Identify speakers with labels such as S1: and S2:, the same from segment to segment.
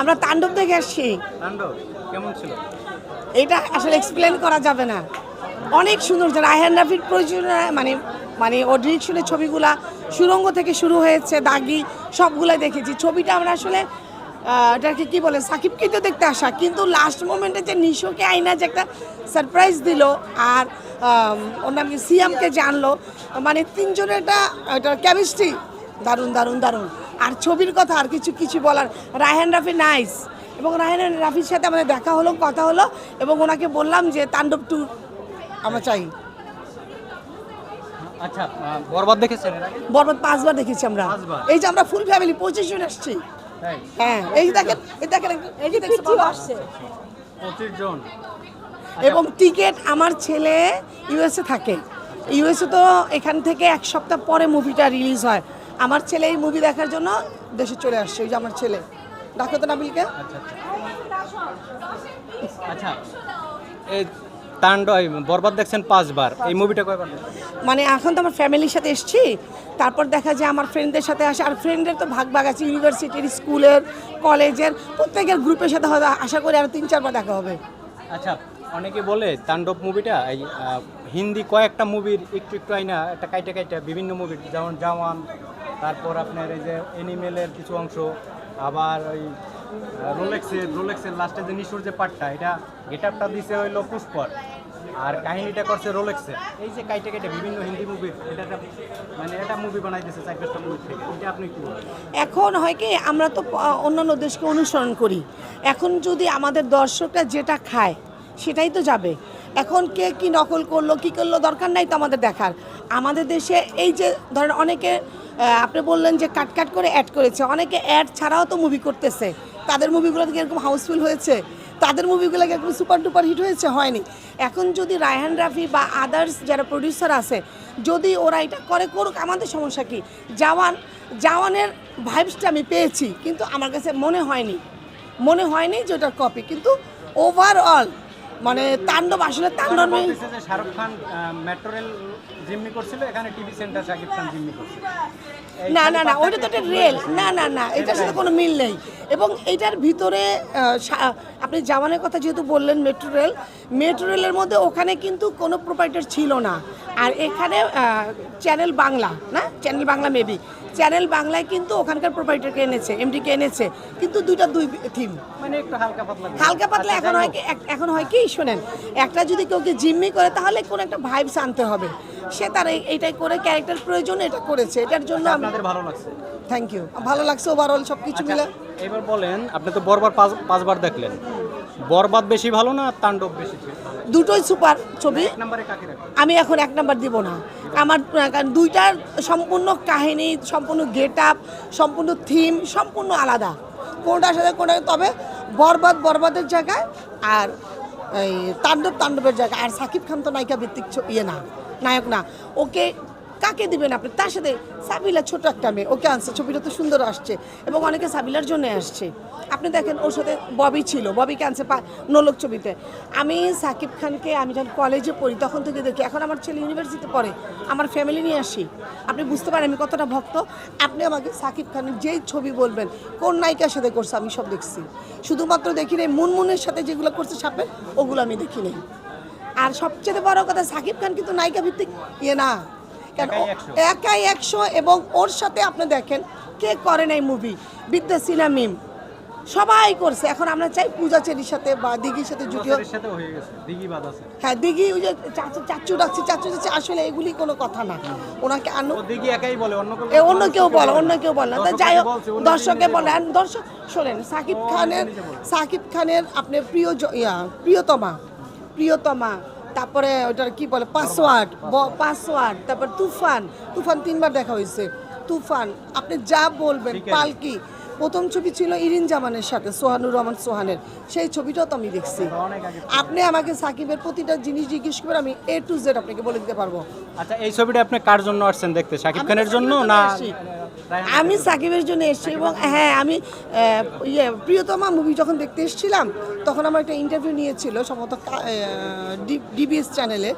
S1: আমরা তাণ্ডব দেখে আসছি।
S2: তাণ্ডব? কেমন ছিল?
S1: এটা আসলে এক্সপ্লেন করা যাবে না। অনেক সুন্দর যে রায়হান রাফির প্রয়োজনীয় মানে মানে ওর ডিরেকশনের ছবিগুলা সুরঙ্গ থেকে শুরু হয়েছে দাগি সবগুলাই দেখেছি। ছবিটা আমরা আসলে এটাকে কি বলে সাকিবকে তো দেখতে আসা কিন্তু লাস্ট মোমেন্টে যে নিশোকে আইনা যে একটা সারপ্রাইজ দিল আর ওর নাম কি সিয়ামকে জানলো মানে তিনজনের একটা কেমিস্ট্রি দারুণ দারুণ দারুণ। আর ছবির কথা আর কিছু কিছু বলার। রায়হান রাফি নাইস এবং রায়হান রাফির সাথে আমাদের দেখা হলো কথা হলো এবং ওনাকে বললাম যে তাণ্ডব ট্যুর আমরা চাই।
S2: আচ্ছা বরবাদ দেখেছেন?
S1: বরবাদ পাঁচবার দেখেছি আমরা। এই যে আমরা ফুল ফ্যামিলি পঁচিশ জন আসছি। হ্যাঁ এই যে দেখেন এই দেখেন এই যে দেখছেন আসছে।
S2: পঁচিশ জন।
S1: এবং টিকিট আমার ছেলে ইউএসএ থাকে। ইউএসএ তো এখান থেকে এক সপ্তাহ পরে মুভিটা রিলিজ হয়। আমার ছেলে এই মুভি দেখার জন্য দেশে চলে আসছে ওই যে আমার ছেলে। ডাকো তো নাবিলকে।
S2: আচ্ছা বরবাদ দেখছেন পাঁচবার এই মুভিটা কয়বার?
S1: মানে এখন তো আমার ফ্যামিলির সাথে এসছি তারপর দেখা যায় আমার ফ্রেন্ডদের সাথে আসে আর ফ্রেন্ডের তো ভাগ ভাগ আছে ইউনিভার্সিটির স্কুলের কলেজের প্রত্যেকের গ্রুপের সাথে হয়তো আশা করি আরও তিন চারবার দেখা হবে।
S2: আচ্ছা অনেকে বলে তাণ্ডব মুভিটা এই হিন্দি কয়েকটা মুভির একটু একটু আইনা একটা কাইটা কাইটা বিভিন্ন মুভির যেমন জওয়ান তারপর আপনার এই যে এনিমেলের কিছু অংশ, আবার ওই রোলেক্সের রোলেক্সের লাস্টে যে নিশুর যে পার্টটা এটা গেটআপটা দিছে হইল পুষ্পর আর কাহিনীটা করছে রোলেক্সের এই যে কাইটে কাইটা বিভিন্ন হিন্দি মুভির এটা মানে এটা মুভি বানাই দিয়েছে চার পাঁচটা মুভি থেকে। এটা আপনি কি
S1: এখন হয় কি, আমরা তো অন্যান্য দেশকে অনুসরণ করি। এখন যদি আমাদের দর্শকরা যেটা খায়, সেটাই তো যাবে। এখন কে কি নকল করল, কি করল দরকার নাই তো আমাদের দেখার। আমাদের দেশে এই যে, ধরেন অনেকে আপনি বললেন যে কাট কাট করে অ্যাড করেছে। অনেকে অ্যাড ছাড়াও তো মুভি করতেছে। তাদের মুভিগুলো থেকে এরকম হাউসফুল হয়েছে। তাদের মুভিগুলো একদম সুপার টুপার হিট হয়েছে, হয়নি। এখন যদি রায়হান রাফি বা আদার্স যারা প্রডিউসার আছে, যদি ওরা এটা করে করুক, আমাদের সমস্যা কি? জাওয়ান, জাওয়ানের ভাইবসটা আমি পেয়েছি, কিন্তু আমার কাছে মনে হয়নি। মনে হয়নি যে ওটার কপি কিন্তু ওভারঅল মানে তাণ্ডব আসলে তাণ্ডব
S2: যে শাহরুখ খান মেট্রো রেল জিম্মি করছিল এখানে টিভি সেন্টার শাকিব খান জিম্মি করছিল।
S1: না না না ওইটা তো একটা রেল না না না এটার সাথে কোনো মিল নেই। এবং এইটার ভিতরে আপনি জামানের কথা যেহেতু বললেন মেট্রো রেল মেট্রো রেলের মধ্যে ওখানে কিন্তু কোনো প্রোপাইটার ছিল না। আর এখানে চ্যানেল বাংলা না? চ্যানেল বাংলা মেবি চ্যানেল বাংলায় কিন্তু ওখানকার প্রোপাইটারকে এনেছে এমডিকে এনেছে কিন্তু দুইটা দুই থিম
S2: মানে একটু হালকা পাতলা
S1: হালকা পাতলা
S2: আচ্ছা,
S1: এখন হয় কি এখন হয় কি শোনেন একটা যদি কেউকে জিম্মি করে তাহলে কোনো একটা ভাইবস আনতে হবে। সে তার এই- এইটাই করে ক্যারেক্টার প্রয়োজন এটা করেছে। এটার জন্য আমি
S2: আপনাদের ভালো লাগছে।
S1: থ্যাংক ইউ ভালো লাগছে ওভারঅল সব কিছু
S2: আচ্ছা,
S1: মিলে।
S2: এবার বলেন আপনি তো বরবার পাঁচ পাঁচবার দেখলেন। বরবাদ বেশি ভালো না তাণ্ডব বেশি?
S1: দুটোই সুপার ছবি। আমি এখন এক নাম্বার দিব না। আমার কারণ দুইটার সম্পূর্ণ কাহিনী সম্পূর্ণ গেট আপ সম্পূর্ণ থিম সম্পূর্ণ আলাদা। কোনটার সাথে কোনটা তবে বরবাদ বরবাদের জায়গায় আর এই তাণ্ডব তাণ্ডবের জায়গায়। আর সাকিব খান তো নায়িকা ভিত্তিক ইয়ে না নায়ক না। ওকে কাকে দিবেন আপনি? তার সাথে সাবিলা ছোট একটা মেয়ে, ওকে আনছে। ছবিটা তো সুন্দর আসছে এবং অনেকে সাবিলার জন্য আসছে। আপনি দেখেন, ওর সাথে ববি ছিল, ববিকে আনছে নোলক ছবিতে। আমি সাকিব খানকে, আমি যখন কলেজে পড়ি, তখন থেকে দেখি, এখন আমার ছেলে ইউনিভার্সিটিতে পড়ে, আমার ফ্যামিলি নিয়ে আসি। আপনি বুঝতে পারেন, আমি কতটা ভক্ত। আপনি আমাকে সাকিব খানের যেই ছবি বলবেন, কোন নায়িকার সাথে করছে, আমি সব দেখছি। শুধুমাত্র দেখি মুনমুনের সাথে যেগুলো করছে সাপের ওগুলো আমি দেখি নেই। আর সবচেয়ে বড় কথা, সাকিব খান কিন্তু নায়িকা ভিত্তিক ইয়ে না।
S2: একাই একশো।
S1: এবং ওর সাথে আপনি দেখেন কে করে নাই মুভি বিদ্যা সিনা মিম। সবাই করছে। এখন আমরা চাই পূজা চেরির সাথে বা দিঘির সাথে
S2: সাথে হয়ে দিঘি
S1: ওই যে চাচু ডাকছি চাচু চাচু আসলে এগুলি কোনো কথা না। ওনাকে আনু
S2: দিঘি একাই বলে অন্য কেউ
S1: অন্য কেউ বলে অন্য কেউ বলে না। যাই হোক দর্শকে বলে। দর্শক শোনেন সাকিব খানের সাকিব খানের আপনার প্রিয় ইয়া প্রিয়তমা। প্রিয়তমা। তারপরে ওটার কি বলে পাসওয়ার্ড পাসওয়ার্ড তারপর তুফান তুফান তিনবার দেখা হয়েছে। তুফান আপনি যা বলবেন পালকি। প্রথম ছবি ছিল ইরিন জামানের সাথে সোহানুর রহমান সোহানের। সেই ছবিটাও তো আমি দেখছি। আপনি আমাকে সাকিবের প্রতিটা জিনিস জিজ্ঞেস করে আমি এ টু জেড আপনাকে বলে দিতে পারব।
S2: আচ্ছা এই ছবিটা আপনি কার জন্য আসছেন দেখতে?
S1: আমি
S2: খানের জন্য না
S1: আমি সাকিবের জন্য এসেছি এবং হ্যাঁ আমি ইয়ে প্রিয়তমা মুভি যখন দেখতে এসেছিলাম তখন আমার একটা ইন্টারভিউ নিয়েছিল সম্ভবত ডিবিএস চ্যানেলে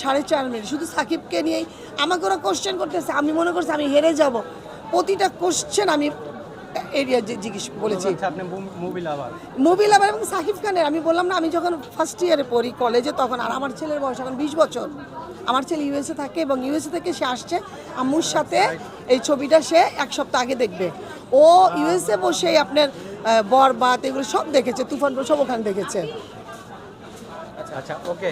S1: সাড়ে চার মিনিট। শুধু সাকিবকে নিয়েই আমাকে ওরা কোশ্চেন করতেছে আমি মনে করছি আমি হেরে যাব। প্রতিটা কোশ্চেন আমি এরিয়া জিজ্ঞেস বলেছি
S2: মুভি লাভার
S1: এবং সাকিব খানের। আমি বললাম না আমি যখন ফার্স্ট ইয়ারে পড়ি কলেজে তখন আর আমার ছেলের বয়স এখন বিশ বছর। আমার ছেলে ইউএসএ থাকে এবং ইউএসএ থেকে সে আসছে আম্মুর সাথে। এই ছবিটা সে এক সপ্তাহ আগে দেখবে। ও ইউএসএ বসেই আপনার বর বাত এগুলো সব দেখেছে, তুফান সব ওখানে দেখেছে।
S2: আচ্ছা ওকে